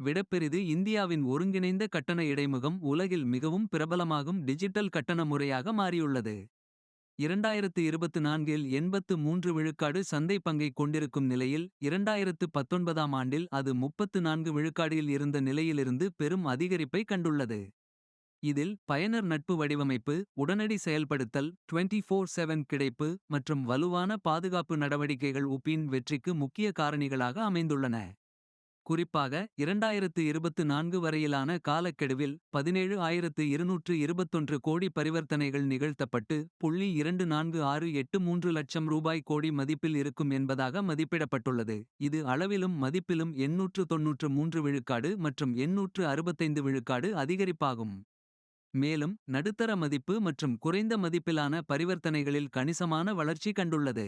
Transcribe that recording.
விடப்பெரிது இந்தியாவின் ஒருங்கிணைந்த கட்டண இடைமுகம் உலகில் மிகவும் பிரபலமாகும் டிஜிட்டல் கட்டண முறையாக மாறியுள்ளது. இரண்டாயிரத்து இருபத்து நான்கில் எண்பத்து மூன்று விழுக்காடு சந்தை பங்கைக் கொண்டிருக்கும் நிலையில். 2019ஆம் ஆண்டில் அது முப்பத்து நான்கு விழுக்காடியில் இருந்த நிலையிலிருந்து பெரும் அதிகரிப்பை கண்டுள்ளது. இதில் பயனர் நட்பு வடிவமைப்பு உடனடி செயல்படுத்தல். 24/7 கிடைப்பு மற்றும் வலுவான பாதுகாப்பு நடவடிக்கைகள் உபின் வெற்றிக்கு முக்கிய காரணிகளாக அமைந்துள்ளன. குறிப்பாக 2024 வரையிலான காலக்கெடுவில். 17221 கோடி பரிவர்த்தனைகள் நிகழ்த்தப்பட்டு. .246830 லட்சம் ரூபாய் கோடி மதிப்பில் இருக்கும் என்பதாக மதிப்பிடப்பட்டுள்ளது. இது அளவிலும் மதிப்பிலும் 893 விழுக்காடு மற்றும் 865 விழுக்காடு அதிகரிப்பாகும். மேலும் நடுத்தர மதிப்பு மற்றும் குறைந்த மதிப்பிலான பரிவர்த்தனைகளில் கணிசமான வளர்ச்சி கண்டுள்ளது.